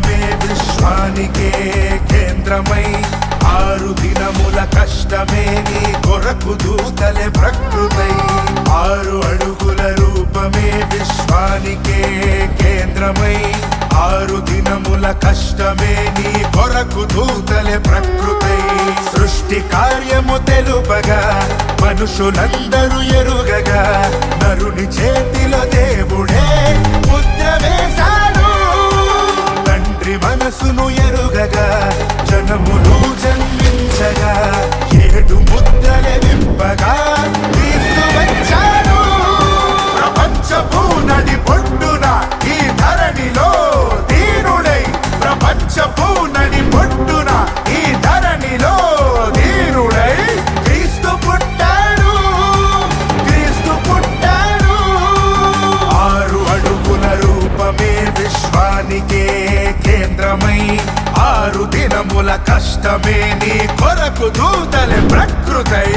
విశ్వానికే కేంద్రమై. ఆరు దినముల కష్టమే నీ కొరకు దూతలే ప్రకృతై. ఆరు అడుగుల రూపమే విశ్వానికే కేంద్రమై. ఆరు దినముల కష్టమే నీ కొరకు దూతలే ప్రకృతై. సృష్టి కార్యము తెలుపగా మనుషులందరూ ఎరుగగా నరుని చేతిలో దేవుడే. ఎరుగగా జనములు జన్మించగా ఏడు ముద్రలే విప్పగా తీసుకువచ్చాను ప్రపంచపు నది పొడ్డున ఈ ధరణిలో దీనుడై ప్రపంచపు నది పొడ్డున ఈ ధరణిలో దీనుడై క్రీస్తు పుట్టాడు. క్రీస్తు పుట్టాడు. ఆరు అడుగుల రూపమే విశ్వానికే కేంద్రమై ఆరు దినముల కష్టమే నీ కొరకు దూతలే ప్రకృతై.